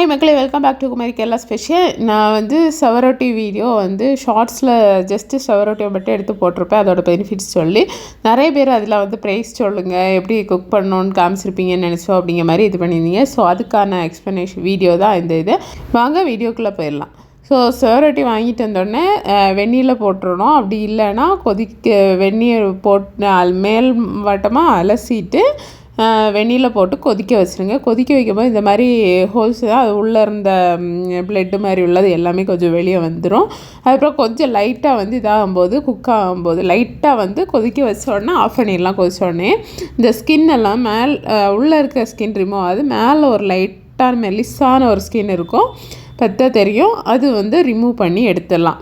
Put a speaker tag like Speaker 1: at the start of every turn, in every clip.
Speaker 1: High மக்களே welcome back to Kumari Kerala special நான் வந்து செவரோட்டி வீடியோ வந்து ஷார்ட்ஸில் ஜஸ்ட்டு செவரோட்டியை மட்டும் எடுத்து போட்டிருப்பேன். அதோட பெனிஃபிட்ஸ் சொல்லி. நிறைய பேர் அதில் வந்து ப்ரைஸ் சொல்லுங்கள் எப்படி குக் பண்ணணுன்னு காமிச்சிருப்பீங்கன்னு நினச்சோம் அப்படிங்கிற மாதிரி இது பண்ணியிருந்தீங்க. ஸோ அதுக்கான எக்ஸ்ப்ளனேஷன் வீடியோ தான் இந்த இது. வாங்க வீடியோக்குள்ளே போயிடலாம். ஸோ செவரோட்டி வாங்கிட்டு வந்தோடனே வெந்நீரில் போட்டுடணும் அப்படி இல்லைன்னா கொதிக்க வெந்நீர் போட் மேல் வட்டமாக அலசிட்டு வெந்நீரில் போட்டு கொதிக்க வச்சுருங்க. கொதிக்க வைக்கும்போது இந்த மாதிரி ஹோல்ஸ் தான். அது உள்ளே இருந்த பிளட்டு மாதிரி உள்ளது எல்லாமே கொஞ்சம் வெளியே வந்துடும் அதுக்கப்புறம் கொஞ்சம் லைட்டாக வந்து இதாகும்போது குக் ஆகும்போது லைட்டாக வந்து கொதிக்க வச்சோடனே ஆஃப் பண்ணிடலாம் கொதிச்சோடனே இந்த ஸ்கின் எல்லாம் மேல் உள்ளே இருக்க ஸ்கின் ரிமூவ் ஆகுது. மேலே ஒரு லைட்டான மெலிசான ஒரு ஸ்கின் இருக்கும். பற்ற தெரியும். அது வந்து ரிமூவ் பண்ணி எடுத்துடலாம்.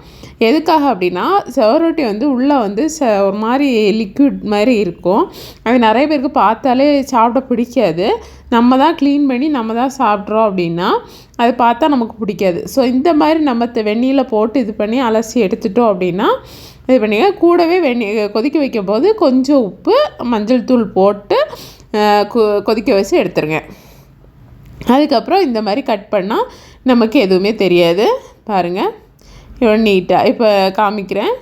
Speaker 1: எதுக்காக அப்படின்னா செவரொட்டி வந்து உள்ளே வந்து ச ஒரு மாதிரி லிக்விட் மாதிரி இருக்கும். அது நிறைய பேருக்கு பார்த்தாலே சாப்பிட பிடிக்காது. நம்ம தான் க்ளீன் பண்ணி நம்ம தான் சாப்பிட்றோம் அப்படின்னா அது பார்த்தா நமக்கு பிடிக்காது. ஸோ இந்த மாதிரி நம்ம வெந்நியில் போட்டு இது பண்ணி அலசி எடுத்துட்டோம் அப்படின்னா இது பண்ணி கூடவே வெந்நீ கொதிக்க வைக்கும் போது கொஞ்சம் உப்பு மஞ்சள் தூள் போட்டு கொதிக்க வச்சு எடுத்துருங்க. அதுக்கப்புறம் இந்த மாதிரி கட் பண்ணால் நமக்கு எதுவுமே தெரியாது. பாருங்கள் இவ்வளோ நீட்டாக இப்போ காமிக்கிறேன்.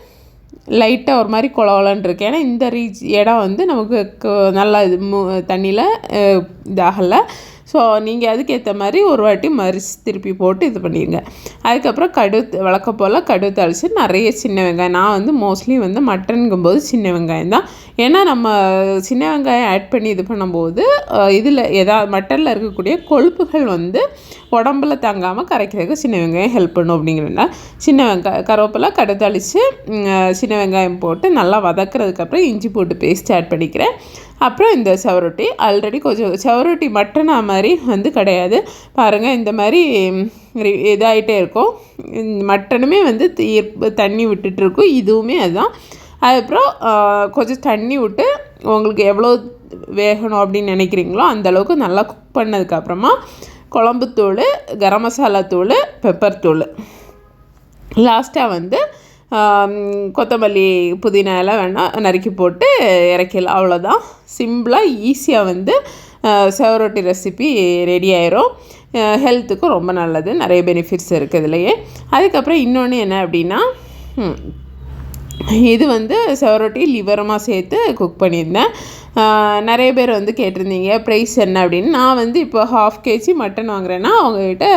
Speaker 1: லைட்டாக ஒரு மாதிரி குளவலன்னு இருக்கு. ஏன்னா இந்த ரீச் இடம் வந்து நமக்கு நல்லா இது தண்ணியில் இதாகலை. ஸோ நீங்கள் அதுக்கேற்ற மாதிரி ஒரு வாட்டி மரிச்சு திருப்பி போட்டு இது பண்ணிடுங்க அதுக்கப்புறம் கடு வளர்க்க போல் கடு தளிச்சு நிறைய சின்ன வெங்காயம். நான் வந்து மோஸ்ட்லி வந்து மட்டனுங்கும்போது சின்ன வெங்காயம் தான். ஏன்னா நம்ம சின்ன வெங்காயம் ஆட் பண்ணி இது பண்ணும்போது இதில் எதாவது மட்டனில் இருக்கக்கூடிய கொழுப்புகள் வந்து உடம்புல தங்காமல் கரைக்கிறதுக்கு சின்ன வெங்காயம் ஹெல்ப் பண்ணும் அப்படிங்கிறதுனால சின்ன வெங்காயம் கருவேப்பிலை கடுத்தளித்து சின்ன வெங்காயம் போட்டு நல்லா வதக்கிறதுக்கப்புறம் இஞ்சி போட்டு பேஸ்ட் ஆட் பண்ணிக்கிறேன். அப்புறம் இந்த செவரொட்டி ஆல்ரெடி கொஞ்சம் செவரொட்டி மட்டனா மாதிரி வந்து கிடையாது. பாருங்கள் இந்த மாதிரி இதாகிட்டே இருக்கும். மட்டனுமே வந்து தண்ணி விட்டுட்டுருக்கும் இதுவுமே அதுதான். அதுக்கப்புறம் கொஞ்சம் தண்ணி விட்டு உங்களுக்கு எவ்வளோ வேகணும் அப்படின்னு நினைக்கிறீங்களோ அந்தளவுக்கு நல்லா குக் பண்ணதுக்கப்புறமா குழம்புத்தூள் கரம் மசாலா தூள் பெப்பர் தூள். லாஸ்ட்டாக வந்து கொத்தமல்லி புதினா எல்லாம் வேணால் நறுக்கி போட்டு இறக்கிடலாம். அவ்வளோதான் சிம்பிளாக ஈஸியாக வந்து செவரொட்டி ரெசிபி ரெடி ஆயிரும். ஹெல்த்துக்கும் ரொம்ப நல்லது. நிறைய பெனிஃபிட்ஸ் இருக்குது இதுலையே. அதுக்கப்புறம் இன்னொன்று என்ன அப்படின்னா இது வந்து செவரொட்டி லிவரமாக சேர்த்து குக் பண்ணியிருந்தேன். நிறைய பேர் வந்து கேட்டிருந்தீங்க ப்ரைஸ் என்ன அப்படின்னு. நான் வந்து இப்போ ஹாஃப் கேஜி மட்டன் வாங்குறேன்னா அவங்கக்கிட்ட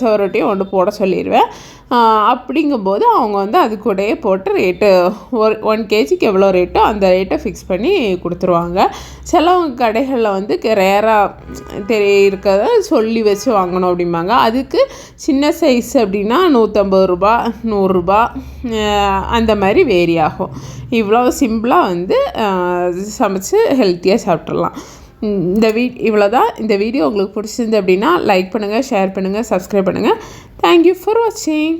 Speaker 1: செவரொட்டியும் ஒன்று போட சொல்லிடுவேன் அப்படிங்கும்போது அவங்க வந்து அது கூடயே போட்டு ரேட்டு ஒரு ஒன் கேஜிக்கு எவ்வளோ ரேட்டோ அந்த ரேட்டை ஃபிக்ஸ் பண்ணி கொடுத்துருவாங்க. சிலவங்க கடைகளில் வந்து ரேராக தெரிய இருக்கிறத சொல்லி வச்சு வாங்கணும் அப்படிம்பாங்க. அதுக்கு சின்ன சைஸ் அப்படின்னா நூற்றம்பது ரூபா நூறுரூபா அந்த மாதிரி வேரி ஆகும் இவ்வளோ சிம்பிளாக வந்து சமைச்சு ஹெல்த்தியாக சாப்பிட்றலாம் இந்த வீ இவ்வளோ தான் இந்த வீடியோ உங்களுக்கு பிடிச்சிருந்து அப்படின்னா லைக் பண்ணுங்கள் ஷேர் பண்ணுங்கள் சப்ஸ்கிரைப் பண்ணுங்கள் தேங்க்யூ ஃபார் வாட்சிங்